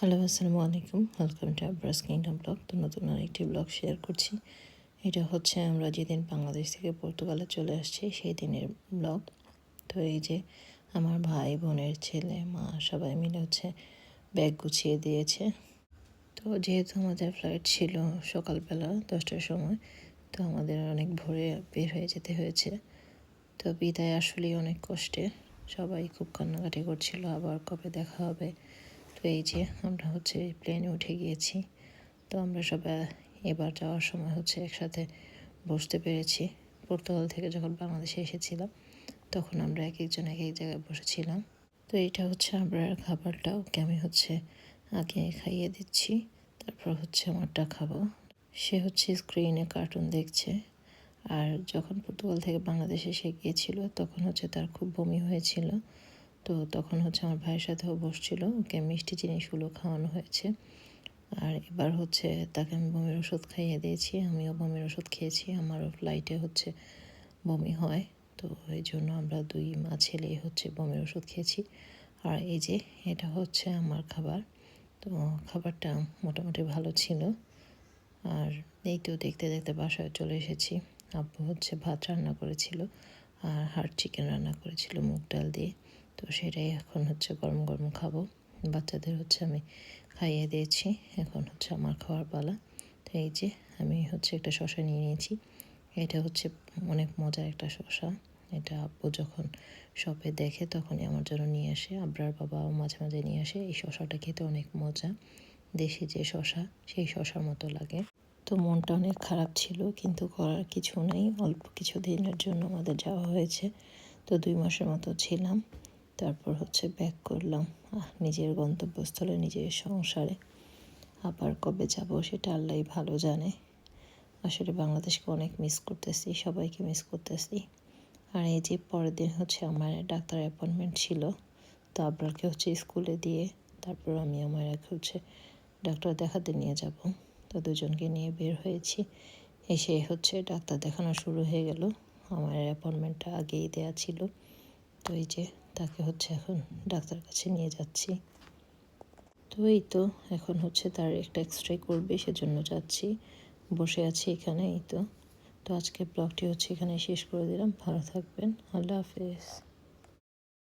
Hello, আসসালামু আলাইকুম। Welcome to Abras kingdom blog তো নতুন আরেকটি ব্লগ শেয়ার করছি। এটা হচ্ছে আমরা যেদিন বাংলাদেশ থেকে পর্তুগালে চলে আসছি, সেই দিনের ব্লগ তো এই যে আমার ভাই বোনের ছেলে, মা সবাই মিলে হচ্ছে ব্যাগ গুছিয়ে দিয়েছে। তো যেহেতু আমাদের ফ্লাইট ছিল সকালবেলা দশটার সময়, তো আমাদের অনেক ভোরে বের হয়ে যেতে হয়েছে। তো বিদায় আসলেই অনেক কষ্টে। সবাই খুব কান্নাকাটি করছিল, আবার কবে দেখা হবে? তো এই যে আমরা হচ্ছে প্লেনে উঠে গিয়েছি। তো আমরা সবাই এবার যাওয়ার সময় হচ্ছে একসাথে বসতে পেরেছি। পর্তুগাল থেকে যখন বাংলাদেশে এসেছিলাম, তখন আমরা এক একজন এক এক জায়গায় বসেছিলাম। তো এটা হচ্ছে আমরা খাবারটা ওকে আমি হচ্ছে আগে খাইয়ে দিচ্ছি, তারপর হচ্ছে আমারটা খাব। সে হচ্ছে স্ক্রিনে কার্টুন দেখছে। আর যখন পর্তুগাল থেকে বাংলাদেশে এসে গিয়েছিল, তখন হচ্ছে তার খুব বমি হয়েছিল। তো তখন হচ্ছে আমার ভাইয়ের সাথেও বসছিল, ওকে মিষ্টি জিনিসগুলো খাওয়ানো হয়েছে। আর এবার হচ্ছে তাকে আমি বমির ওষুধ খাইয়ে দিয়েছি, আমিও বমির ওষুধ খেয়েছি, আমারও ফ্লাইটে হচ্ছে বমি হয়। তো এই জন্য আমরা দুই মা ছেলেই হচ্ছে বমির ওষুধ খেয়েছি। আর এই যে এটা হচ্ছে আমার খাবার। তো খাবারটা মোটামুটি ভালো ছিল। আর এই তো দেখতে দেখতে বাসায় চলে এসেছি। আব্বু হচ্ছে ভাত রান্না করেছিল, আর হার্ড চিকেন রান্না করেছিল, মুগ ডাল দিয়ে। তো সেটাই এখন হচ্ছে গরম গরম খাব। বাচ্চাদের হচ্ছে আমি খাইয়ে দিয়েছি, এখন হচ্ছে আমার খাওয়ার পালা। তো এই যে আমি হচ্ছে একটা শশা নিয়ে নিয়েছি। এটা হচ্ছে অনেক মজার একটা শশা এটা আব্বু যখন শপে দেখে তখনই আমার জন্য নিয়ে আসে। আব্রার বাবাও মাঝে মাঝে নিয়ে আসে। এই শশাটা খেতে অনেক মজা। দেশি যে শশা সেই শশার মতো লাগে। তো মনটা অনেক খারাপ ছিল, কিন্তু করার কিছু নেই। অল্প কিছু দিনের জন্য আমাদের যাওয়া হয়েছে। তো দুই মাসের মতো ছিলাম। তারপর হচ্ছে ব্যাক করলাম। নিজের গন্তব্যস্থলে, নিজের সংসারে। আবার কবে যাব সেটা আল্লাহ ভালো জানে। আসলে বাংলাদেশকে অনেক মিস করতেছি, সবাইকে মিস করতেছি। আর এই যে পরের দিন হচ্ছে আমার ডাক্তার অ্যাপয়েন্টমেন্ট ছিল, তো আবরারকে হচ্ছে স্কুলে দিয়ে তারপর আমি আমার এক হচ্ছে ডাক্তার দেখাতে নিয়ে যাব। তো দুজনকে নিয়ে বের হয়েছি। এসে হচ্ছে ডাক্তার দেখানো শুরু হয়ে গেল। আমার অ্যাপয়েন্টমেন্টটা আগেই দেওয়া ছিল। তো এই যে তাকে হচ্ছে এখন ডাক্তার কাছে নিয়ে যাচ্ছি। তো এই তো, এখন হচ্ছে তার একটা এক্স রে করবে, সেজন্য যাচ্ছি। বসে আছি এখানে এই তো। তো আজকে ব্লগটি হচ্ছে এখানে শেষ করে দিলাম। ভালো থাকবেন। আল্লাহ হাফেজ।